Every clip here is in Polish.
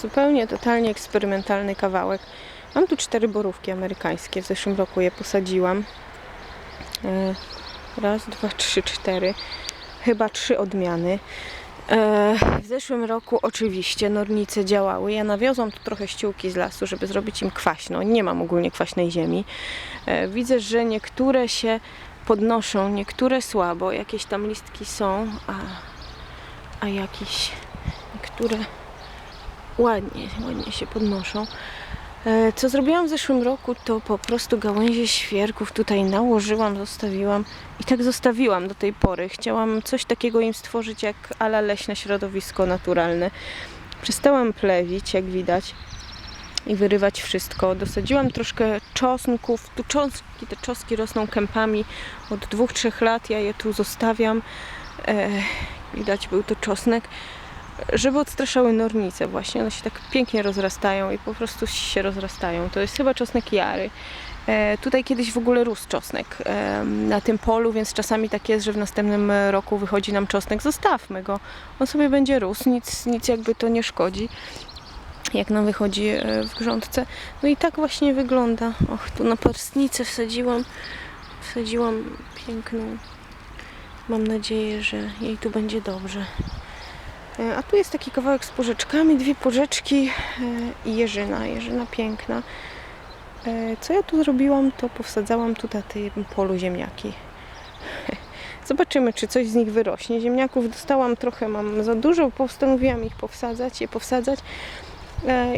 Zupełnie, totalnie eksperymentalny kawałek. Mam tu cztery borówki amerykańskie. W zeszłym roku je posadziłam. E, Raz, dwa, trzy, cztery. Chyba trzy odmiany. E, W zeszłym roku oczywiście nornice działały. Ja nawiozłam tu trochę ściółki z lasu, żeby zrobić im kwaśno. Nie mam ogólnie kwaśnej ziemi. E, Widzę, że niektóre się podnoszą, niektóre słabo. Jakieś tam listki są, a, a jakieś niektóre ładnie, ładnie się podnoszą. E, Co zrobiłam w zeszłym roku, to po prostu gałęzie świerków tutaj nałożyłam, zostawiłam i tak zostawiłam do tej pory. Chciałam coś takiego im stworzyć jak ala leśne środowisko naturalne. Przestałam plewić, jak widać, i wyrywać wszystko. Dosadziłam troszkę czosnków. Tu czosnki, te czoski rosną kępami od dwóch, trzech lat. Ja je tu zostawiam. E, widać był to czosnek żeby odstraszały nornice właśnie. One się tak pięknie rozrastają i po prostu się rozrastają. To jest chyba czosnek jary. E, tutaj kiedyś w ogóle rósł czosnek e, na tym polu, więc czasami tak jest, że w następnym roku wychodzi nam czosnek. Zostawmy go. On sobie będzie rósł, nic, nic jakby to nie szkodzi. Jak nam wychodzi e, w grządce. No i tak właśnie wygląda. Och, tu na parstnicę wsadziłam, wsadziłam piękną. Mam nadzieję, że jej tu będzie dobrze. E, A tu jest taki kawałek z porzeczkami, dwie porzeczki e, i jeżyna, jeżyna piękna. E, Co ja tu zrobiłam, to powsadzałam tu na tym polu ziemniaki. Zobaczymy, czy coś z nich wyrośnie. Ziemniaków dostałam trochę, mam za dużo, postanowiłam ich powsadzać, je powsadzać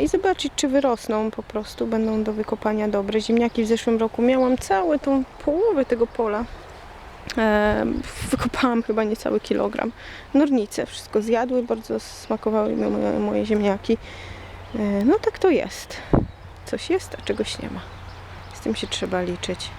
i zobaczyć, czy wyrosną po prostu, będą do wykopania dobre. Ziemniaki w zeszłym roku miałam całą tą połowę tego pola. Wykopałam chyba niecały kilogram. Nornice wszystko zjadły, bardzo smakowały moje, moje ziemniaki. E, no tak to jest. Coś jest, a czegoś nie ma. Z tym się trzeba liczyć.